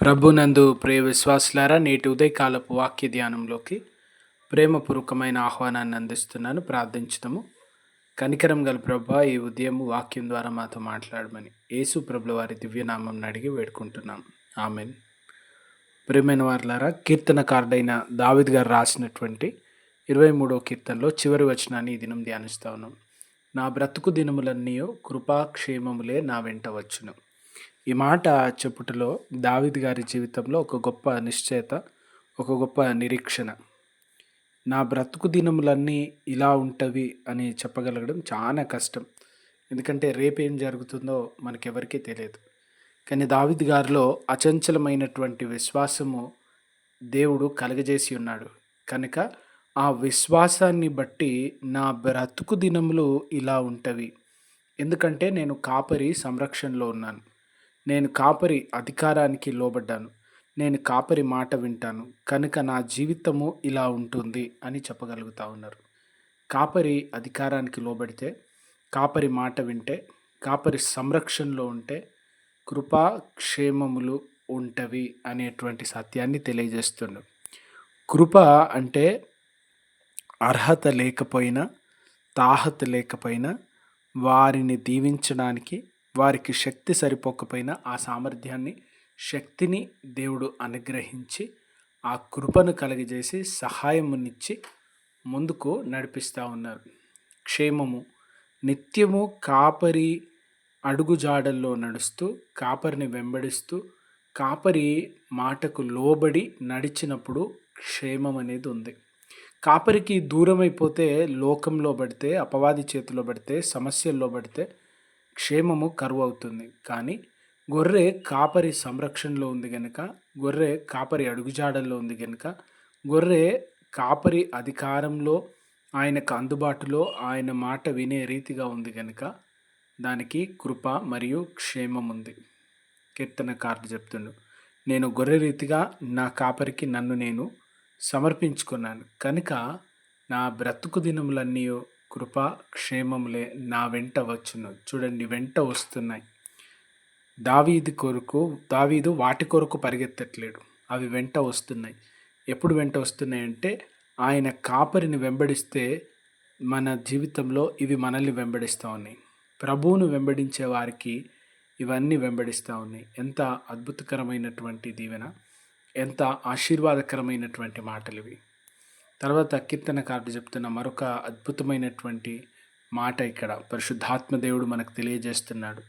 ప్రభునందు ప్రియ విశ్వాసులారా నేటి ఉదయకాలపు వాక్య ధ్యానంలోకి ప్రేమపూర్వకమైన ఆహ్వానాన్ని అందిస్తున్నాను. ప్రార్థించడము కనికరం గల ప్రభా ఈ ఉదయం వాక్యం ద్వారా మాతో మాట్లాడమని యేసు ప్రభుల వారి దివ్యనామం అడిగి వేడుకుంటున్నాం. ఆమెన్. ప్రేమైన వారులారా కీర్తనకారుడైన దావిద్ గారు రాసినటువంటి ఇరవై మూడో కీర్తనలో చివరి వచనాన్ని ఈ దినం ధ్యానిస్తా ఉన్నాం. నా బ్రతుకు దినములన్నీ కృపాక్షేమములే నా వెంట వచ్చును. ఈ మాట చెప్పుటలో దావిద్ గారి జీవితంలో ఒక గొప్ప నిశ్చయత ఒక గొప్ప నిరీక్షణ. నా బ్రతుకు దినములన్నీ ఇలా ఉంటవి అని చెప్పగలగడం చాలా కష్టం. ఎందుకంటే రేపేం జరుగుతుందో మనకెవరికీ తెలియదు. కానీ దావిద్ గారిలో అచంచలమైనటువంటి విశ్వాసము దేవుడు కలగజేసి ఉన్నాడు. కనుక ఆ విశ్వాసాన్ని బట్టి నా బ్రతుకు దినములు ఇలా ఉంటవి. ఎందుకంటే నేను కాపరి సంరక్షణలో ఉన్నాను. నేను కాపరి అధికారానికి లోబడ్డాను. నేను కాపరి మాట వింటాను. కనుక నా జీవితము ఇలా ఉంటుంది అని చెప్పగలుగుతా ఉన్నారు. కాపరి అధికారానికి లోబడితే కాపరి మాట వింటే కాపరి సంరక్షణలో ఉంటే కృపా క్షేమములు ఉంటవి అనేటువంటి సత్యాన్ని తెలియజేస్తుండు. కృప అంటే అర్హత లేకపోయినా తాహత లేకపోయినా వారిని దీవించడానికి వారికి శక్తి సరిపోకపోయినా ఆ సామర్థ్యాన్ని శక్తిని దేవుడు అనుగ్రహించి ఆ కృపను కలిగజేసి సహాయమునిచ్చి ముందుకు నడిపిస్తూ ఉన్నారు. క్షేమము. నిత్యము కాపరి అడుగుజాడల్లో నడుస్తూ కాపరిని వెంబడిస్తూ కాపరి మాటకు లోబడి నడిచినప్పుడు క్షేమం అనేది ఉంది. కాపరికి దూరం అయిపోతే లోకంలో పడితే అపవాది చేతిలో పడితే సమస్యల్లో పడితే క్షేమము కరువు అవుతుంది కానీ గొర్రె కాపరి సంరక్షణలో ఉంది కనుక గొర్రె కాపరి అడుగుజాడల్లో ఉంది కనుక గొర్రె కాపరి అధికారంలో ఆయనకు అందుబాటులో ఆయన మాట వినే రీతిగా ఉంది కనుక దానికి కృప మరియు క్షేమం ఉంది. కీర్తన కార్డు చెప్తుండు నేను గొర్రె రీతిగా నా కాపరికి నన్ను నేను సమర్పించుకున్నాను. కనుక నా బ్రతుకు దినములన్నీ కృప క్షేమములే నా వెంట వచ్చును. చూడండి వెంట వస్తున్నాయి. దావీది కొరకు దావీదు వాటి కొరకు పరిగెత్తట్లేడు. అవి వెంట వస్తున్నాయి. ఎప్పుడు వెంట వస్తున్నాయంటే ఆయన కాపరిని వెంబడిస్తే మన జీవితంలో ఇవి మనల్ని వెంబడిస్తూ ఉన్నాయి. ప్రభువును వెంబడించే వారికి ఇవన్నీ వెంబడిస్తూ ఉన్నాయి. ఎంత అద్భుతకరమైనటువంటి దీవెన ఎంత ఆశీర్వాదకరమైనటువంటి మాటలు ఇవి తర్వాత కీర్తనకారుడు చెప్తున్న మరొక అద్భుతమైనటువంటి మాట ఇక్కడ. పరిశుద్ధాత్మ దేవుడు మనకు తెలియజేస్తున్నాడు.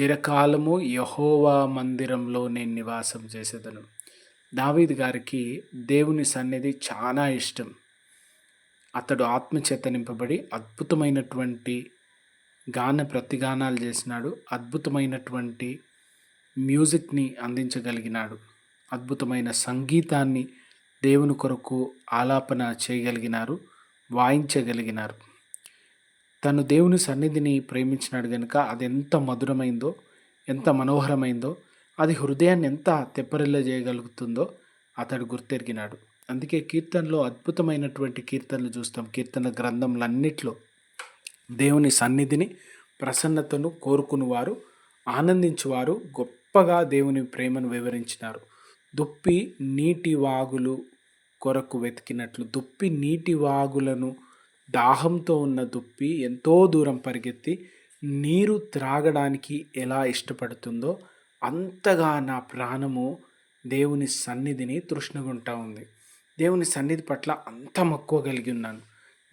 చిరకాలము యహోవా మందిరంలో నేను నివాసం చేసేదను. దావీద్ గారికి దేవుని సన్నిధి చాలా ఇష్టం. అతడు ఆత్మచేత నింపబడి అద్భుతమైనటువంటి గాన ప్రతిగానాలు చేసినాడు. అద్భుతమైనటువంటి మ్యూజిక్ని అందించగలిగినాడు. అద్భుతమైన సంగీతాన్ని దేవుని కొరకు ఆలాపన చేయగలిగినారు వాయించగలిగినారు. తను దేవుని సన్నిధిని ప్రేమించినాడు కనుక అది ఎంత మధురమైందో ఎంత మనోహరమైందో అది హృదయాన్ని ఎంత తెప్పరిల్ల చేయగలుగుతుందో అతడు గుర్తెరిగినాడు. అందుకే కీర్తనలో అద్భుతమైనటువంటి కీర్తనలు చూస్తాం. కీర్తన గ్రంథంలన్నిట్లో దేవుని సన్నిధిని ప్రసన్నతను కోరుకునివారు ఆనందించువారు గొప్పగా దేవుని ప్రేమను వివరించినారు. దుప్పి నీటి వాగులు కొరకు వెతికినట్లు దుప్పి నీటి వాగులను దాహంతో ఉన్న దుప్పి ఎంతో దూరం పరిగెత్తి నీరు త్రాగడానికి ఎలా ఇష్టపడుతుందో అంతగా నా ప్రాణము దేవుని సన్నిధిని తృష్ణగుంటా ఉంది. దేవుని సన్నిధి పట్ల అంత మక్కువ కలిగి ఉన్నాను.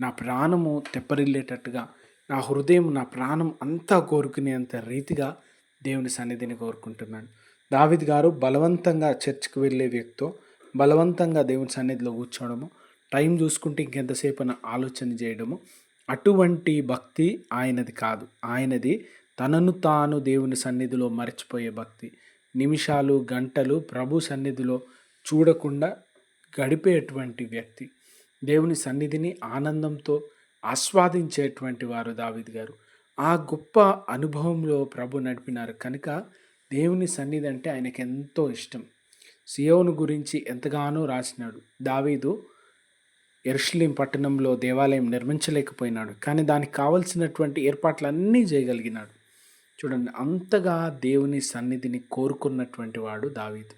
నా ప్రాణము తెప్పరిల్లేటట్టుగా నా హృదయం నా ప్రాణం అంతా కోరుకునేంత రీతిగా దేవుని సన్నిధిని కోరుకుంటున్నాను. దావిద్ గారు బలవంతంగా చర్చికి వెళ్ళే వ్యక్తితో బలవంతంగా దేవుని సన్నిధిలో కూర్చోవడము టైం చూసుకుంటే ఇంకెంతసేపు ఆలోచన చేయడము. అటువంటి భక్తి ఆయనది కాదు. ఆయనది తనను తాను దేవుని సన్నిధిలో మర్చిపోయే భక్తి. నిమిషాలు గంటలు ప్రభు సన్నిధిలో చూడకుండా గడిపేటువంటి వ్యక్తి. దేవుని సన్నిధిని ఆనందంతో ఆస్వాదించేటువంటి వారు దావిద్ గారు. ఆ గొప్ప అనుభవంలో ప్రభు నడిపినారు. కనుక దేవుని సన్నిధి అంటే ఆయనకు ఎంతో ఇష్టం. సియోను గురించి ఎంతగానో రాసినాడు. దావీదు ఎర్ష్లీం పట్టణంలో దేవాలయం నిర్మించలేకపోయినాడు. కానీ దానికి కావలసినటువంటి ఏర్పాట్లన్నీ చేయగలిగినాడు. చూడండి అంతగా దేవుని సన్నిధిని కోరుకున్నటువంటి వాడు దావీదు.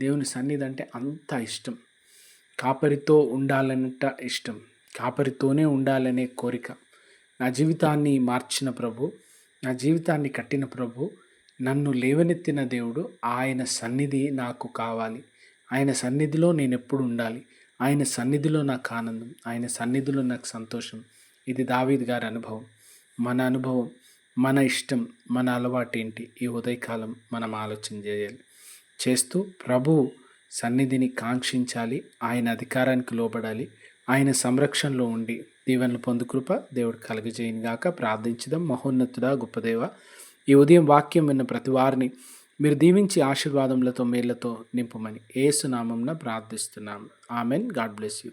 దేవుని సన్నిధి అంటే అంత ఇష్టం. కాపరితో ఉండాలన్నట్ట ఇష్టం. కాపరితోనే ఉండాలనే కోరిక. నా జీవితాన్ని మార్చిన ప్రభు నా జీవితాన్ని కట్టిన ప్రభు నన్ను లేవనెత్తిన దేవుడు ఆయన సన్నిధి నాకు కావాలి. ఆయన సన్నిధిలో నేను ఎప్పుడు ఉండాలి? ఆయన సన్నిధిలో నాకు ఆనందం ఆయన సన్నిధిలో నాకు సంతోషం. ఇది దావీద్ గారి అనుభవం. మన అనుభవం మన ఇష్టం మన అలవాటు ఏంటి ఈ ఉదయకాలం మనం ఆలోచన చేయాలి. చేస్తూ ప్రభు సన్నిధిని కాంక్షించాలి ఆయన అధికారానికి లోబడాలి ఆయన సంరక్షణలో ఉండి దీవెనలు పొందుకృప దేవుడు కలుగజేయని గాక ప్రార్థించదాం. మహోన్నతుడా గొప్పదేవ ఈ ఉదయం వాక్యం విన్న ప్రతి వారిని మీరు దీవించి ఆశీర్వాదములతో మేళ్ళతో నింపమని ఏసునామంన ప్రార్థిస్తున్నాం. ఆమెన్. God bless you.